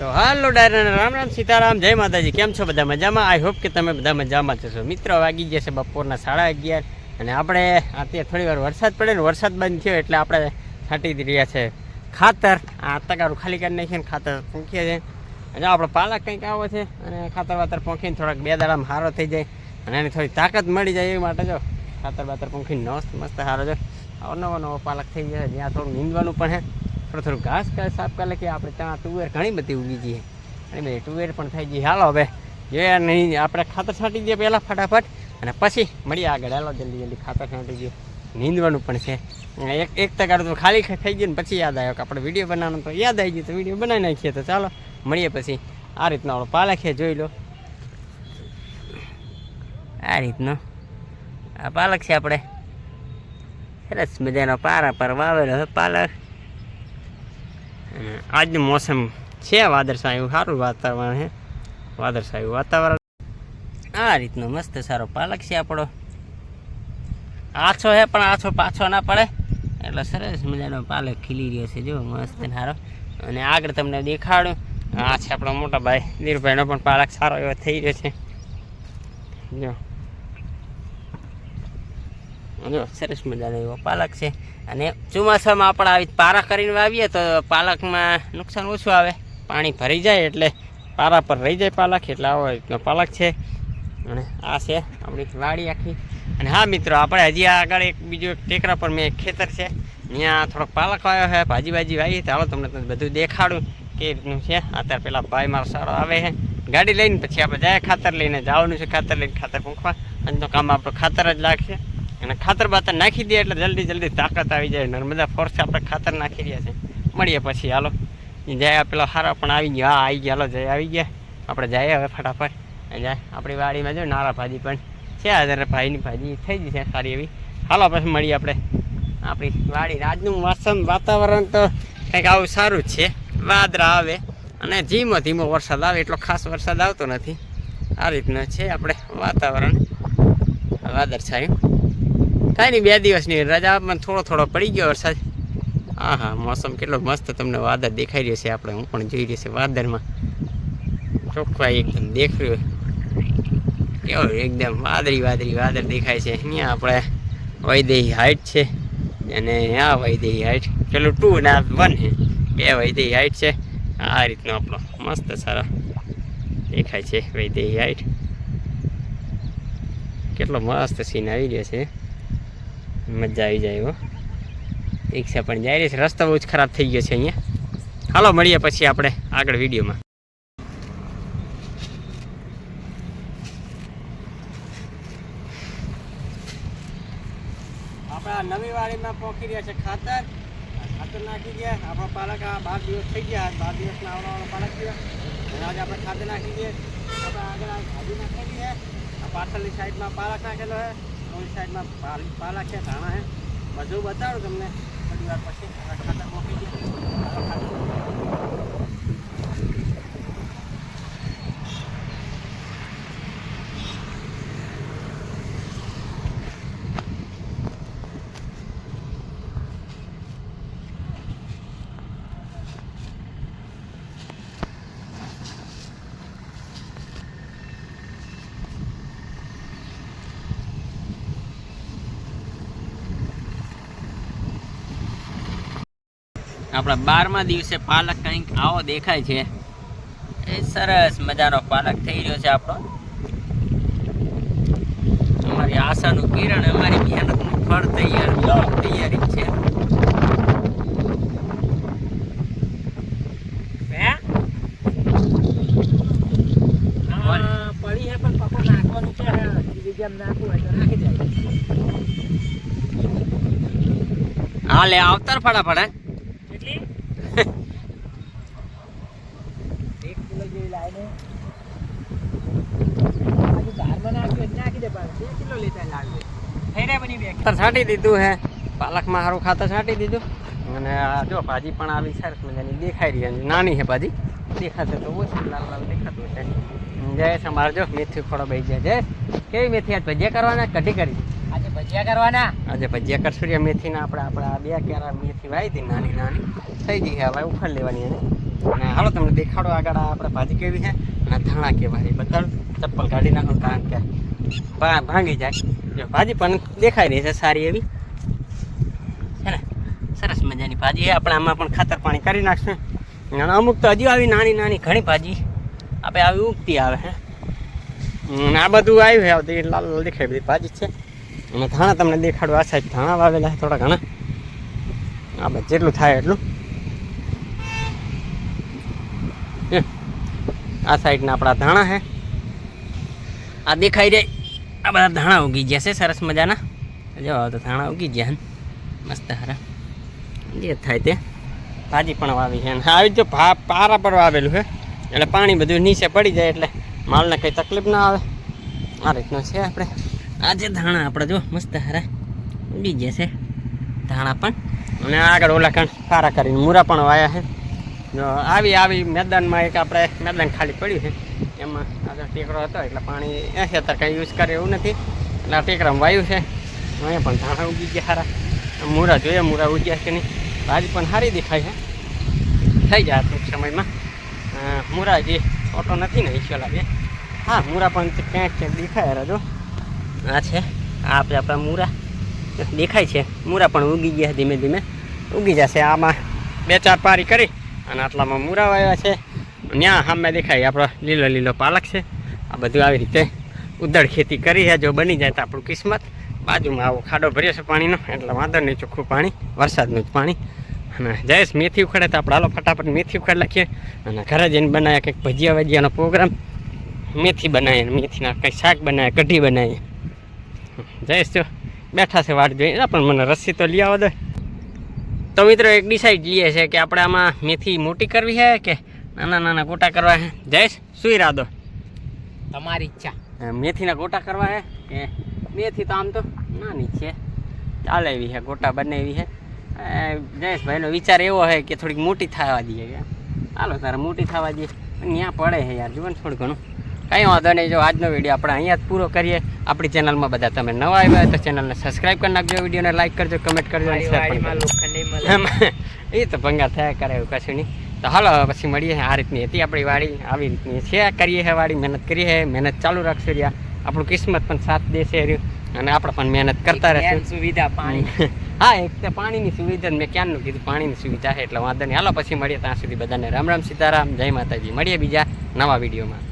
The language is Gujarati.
તો હાલો ડાયરા રામ રામ, સીતારામ, જય માતાજી. કેમ છો બધા મજામાં? આઈ હોપ કે તમે બધા મજામાં છો મિત્રો, વાગી ગયા છે બપોરના સાડા અગિયાર અને આપણે અત્યારે થોડી વાર વરસાદ પડે ને વરસાદ બંધ થયો એટલે આપણે છાંટી રહ્યા છે ખાતર. આ તગારું ખાલી કરી નાખીએ ને ખાતર પૂંખીએ છે અને આપણો પાલક કંઈક આવો છે અને ખાતર વાતર પૂંખીને થોડાક બે દાડામાં સારો થઈ જાય અને એની થોડી તાકાત મળી જાય એ માટે જો ખાતર બાતર પૂંખીને મસ્ત મસ્ત સારો છે આવો નવો નવો પાલક થઈ જાય જ્યાં થોડું નીંદવાનું પણ છે. થોડું થોડું ઘાસ કાંઈ સાફ કરે કે આપણે ત્યાં તુવેર ઘણી બધી ઉગી જઈએ અને બધી તુવેર પણ થઈ ગઈ. હાલો હવે. જોઈએ નહીં આપણે ખાતર છાંટી દઈએ પહેલાં ફટાફટ. અને પછી મળીએ આગળ. હાલો, જલ્દી જલ્દી ખાતર છાંટી દઈએ. નીંદવાનું પણ છે. એક એક તગાર તો ખાલી થઈ ગયું ને પછી યાદ આવ્યો કે આપણે વીડિયો બનાવવાનો તો યાદ આવી ગયું તો વીડિયો બનાવી નાખીએ. તો ચાલો, મળીએ પછી. આ રીતનો આપણો પાલક જોઈ લો. આ રીતનો. આ પાલક છે આપણે. સરસ મજાનો પારા પર વાવેલો છે પાલક આજનું મોસમ છે વાદળછાયું, સારું વાતાવરણ છે વાદળછાયું વાતાવરણ. આ રીતનો મસ્ત સારો પાલક છે આપણો. આછો છે પણ આછો પાછો ના પડે. એટલે સરસ મજાનો પાલક ખીલી રહ્યો છે. જો મસ્ત સારો અને આગળ તમને દેખાડું. આ છે આપણો મોટા ભાઈ. ધીરુભાઈનો પણ પાલક સારો એવો થઈ રહ્યો છે. જો જો, સરસ મજાનો એવો પાલક છે. અને ચોમાસામાં આપણે આવી પારા કરીને વાવીએ તો પાલકમાં નુકસાન ઓછું આવે. પાણી ભરી જાય એટલે પારા પર રહી જાય પાલક, એટલે આવો રીતનો પાલક છે. અને આ છે આપણી વાડી આખી. અને હા મિત્રો, આપણે હજી આગળ એક બીજું એક ટેકરા પર મેં ખેતર છે. ત્યાં થોડોક પાલક આવ્યો છે, ભાજી ભાજી વાવી ચાલો તમને બધું દેખાડું કે રીતનું છે. અત્યારે પેલા ભાઈ મારો સારો આવે છે. ગાડી લઈને પછી આપણે જાય, ખાતર લઈને. જવાનું છે ખાતર લઈને, ખાતર પૂંખવા આજનું કામ આપણું ખાતર જ લાગશે. અને ખાતર બાતર નાખી દે એટલે જલ્દી જલ્દી તાકાત આવી જાય. નર્મદા ફોર્સ આપણે ખાતર નાખી રહ્યા છે મળીએ પછી, હાલો. જાય પેલો હારા પણ આવી ગયો. હા, આવી ગયા. હાલો, જય આવી ગયા. આપણે જઈએ હવે ફટાફટ. જાય. આપણી વાડીમાં જો નારા ભાજી પણ છે હજાર ભાઈની ભાજી થઈ ગઈ છે સારી એવી. હાલો, પછી મળીએ આપણે. આપણી વાડી આજનું મોસમ વાતાવરણ તો કંઈક આવું સારું જ છે. વાદળા આવે અને ધીમો ધીમો વરસાદ આવે. એટલો ખાસ વરસાદ આવતો નથી. આ રીતનો છે આપણે વાતાવરણ. વાદળ છાયું. કાંઈ નહીં, બે દિવસની રજા પણ થોડો થોડો પડી ગયો વરસાદ. હા હા મોસમ કેટલો મસ્ત તમને વાદળ દેખાઈ રહ્યો છે આપણે, હું પણ જોઈ રહ્યો છે વાદળમાં. ચોખ્ખાઈ એકદમ દેખ રહ્યો કેવો એકદમ વાદળી વાદળી વાદળ દેખાય છે. અહીંયા આપણે વૈદેહી હાઈટ છે અને આ વૈદેહી હાઈટ. પેલું ટુ ને આ વન છે. બે વૈદેહી હાઈટ છે. આ રીતનો આપણો મસ્ત સારો દેખાય છે વૈદેહી હાઈટ. કેટલો મસ્ત સીન આવી રહ્યો છે. મજા આવી જાય હો. રિક્ષા પણ જાય રહી છે. રસ્તો બહુ જ ખરાબ થઈ ગયો છે અહીંયા. હાલો, મળીએ પછી આપણે આગળ વિડીયોમાં. આપણા નવી વાડીમાં પોખી રહ્યા છે ખાતર. ખાતર નાખી ગયા. આપણો પાલક આ બાર દિવસ થઈ ગયા. બાર દિવસના આવડો પાલક ગયા અને આજે આપણે ખાતર નાખી દઈએ. આપણે આગળ ભાજી નાખી દઈએ આ પાછળની સાઈડમાં પાલક નાખેલો છે. ઓલી સાઈડમાં પાલ- પાલક છે, ધાણા છે. બધું બતાડું તમને. થોડી વાર પછી ખાતર મોકલી દઈએ આપણા બારમા દિવસે પાલક કંઈક આવો દેખાય છે. એ સરસ મજાનો પાલક થઈ રહ્યો છે આપણો. અમારી આશાનું કિરણ અમારી મહેનતનું ફળ તૈયાર તૈયારી છે. હે? બોલ. પડી પણ પપ્પા નાખવાનું છે. બીજી જેમ નાખવું હોય તો નાખી જાય હા લે આવતર ફટાફટ છાંટી દીધું હે? પાલકમાં સારું ખાતર છાંટી દીધું. અને જો ભાજી પણ આવી સરસ મજાની દેખાઈ રહી છે. નાની છે ભાજી. દેખાશે તો ઓછી લાલ લાલ દેખાતું છે જય છે જો મેથી ખોડો બેસી જાય. કેવી મેથી આજ ભજીયા કરવાના? કઢી કરી. ભજીયા કરવાના? આજે ભજીયા કરશું મેથીના આપણે આપણે આ બે ક્યારા મેથી વાવી હતી, નાની નાની. થઈ ગઈ છે, હવે ઉખાડ લેવાની એને. અને હાલો તમને દેખાડો આગળ આપણે ભાજી કેવી છે અને ધાણા કેવા છે. બધા ચપ્પલ કાઢી નાખો કારણ કે ભાંગી જાય. ભાજી પણ દેખાય રહી છે સારી એવી. છે ને? સરસ મજાની ભાજી છે. આપણે આમાં પણ ખાતર પાણી કરી નાખશું. અને અમુક તો હજી આવી નાની નાની ઘણી ભાજી આપણે આવી ઉગતી આવે હે આ બધું આવ્યું છે. લાલ લાલ દેખાય બધી ભાજી છે. અને ધાણા તમને દેખાડું આ સાઈડ ધાણા વાવેલા છે થોડા ઘણા. આપણે જેટલું થાય એટલું. આ સાઈડના આપણા ધાણા છે. આ દેખાઈ જાય. આ બધા ધાણા ઉગી ગયા છે, સરસ મજાના. જો તો ધાણા ઉગી ગયા. મસ્ત હારા. જે થાય તે. ભાજી પણ વાવી છે. આવી જો પારા પર વાવેલું છે. એટલે પાણી બધું નીચે પડી જાય એટલે માલને કંઈ તકલીફ ના આવે. આ રીતનું છે આપણે. આ જે ધાણા આપણે જો, મસ્ત હારા. ગયા છે. ધાણા પણ. અને આગળ ઓલા કણ સારા કરીને મૂરા પણ વાયા છે. આવી આવી મેદાનમાં એક આપણે મેદાન ખાલી પડ્યું છે. એમાં આગળ ટેકરો હતો, એટલે પાણી એ છે, અત્યારે કંઈ યુઝ કરે એવું નથી. એટલે આ ટેકરામાં વાયુ છે. અહીંયા પણ ધાણા ઉગી ગયા સારા મૂરા જોઈએ, મૂરા ઉગ્યા કે નહીં. ભાજી પણ સારી દેખાય છે. થઈ જાય ટૂંક સમયમાં. મૂરા જે ઓટો નથી ને ઈશ્વર લાગે હા, મૂરા પણ ક્યાંક ક્યાંક દેખાય જો. આ છે. આ આપણે મૂરા. દેખાય છે. મૂરા પણ ઉગી ગયા ધીમે ધીમે. ઉગી જશે. આમાં બે ચાર પારી કરી અને આટલામાં મૂરા વાવ્યા છે. ત્યાં સામે દેખાય આપણો લીલો લીલો પાલક છે. આ બધું આવી રીતે ઉદળ ખેતી કરી છે. જો બની જાય તો આપણું કિસ્મત. બાજુમાં આવો ખાડો ભર્યો છે પાણીનો. એટલે વાંધો નહીં, ચોખ્ખું પાણી, વરસાદનું જ પાણી. અને જયેશ મેથી ઉખડે તો આપણે હાલો ફટાફટ મેથી ઉખાડી લખીએ અને ઘરે જઈને બનાવ્યા કંઈક ભજીયા વજીયાનો પ્રોગ્રામ. મેથી બનાવીએ મેથીના કંઈક શાક બનાવીએ, કઢી બનાવીએ. જયેશ જો બેઠા છે વાટ જોઈને પણ મને રસી તો લઈ આવો દે. તો મિત્રો એક ડિસાઈડ લઈએ છે કે આપણે આમાં મેથી મોટી કરવી છે કે નાના નાના ગોટા કરવા છે? જયેશ શું ઈરાદો? તમારી ઈચ્છા. મેથીના ગોટા કરવા છે કે મેથી તો આમ તો નાની છે. ચાલે એવી છે ગોટા બનાવી છે. જયેશભાઈનો વિચાર એવો છે કે થોડીક મોટી થવા દઈએ. કે હાલો તારે મોટી થવા દઈએ ત્યાં પડે છે યાર જુઓ ને થોડું ઘણું. કંઈ વાંધો નહીં જો આજનો વીડિયો આપણે અહીંયા જ પૂરો કરીએ. આપણી ચેનલમાં બધા તમે નવા આવ્યા તો ચેનલને સબસ્ક્રાઈબ કરી નાખજો વિડીયોને લાઈક કરજો કમેન્ટ કરજો એ તો ભંગા થયા કરે એવું કશું નહીં. તો હાલો પછી મળીએ. આ રીતની હતી આપણી વાડી. આવી રીતની છે કરીએ છે વાડી મહેનત કરીએ છે મહેનત ચાલુ રાખશું રહ્યા આપણું કિસ્મત પણ સાથ દેશે રહ્યું અને આપણે પણ મહેનત કરતા રહેશું. સુવિધા પાણી. હા એક તો પાણીની સુવિધા મેં ક્યાંનું કીધું? પાણીની સુવિધા છે એટલે વાંધો નહીં. હાલો પછી મળીએ ત્યાં સુધી બધાને. રામ રામ સીતારામ. જય માતાજી. મળીએ બીજા નવા વિડીયોમાં.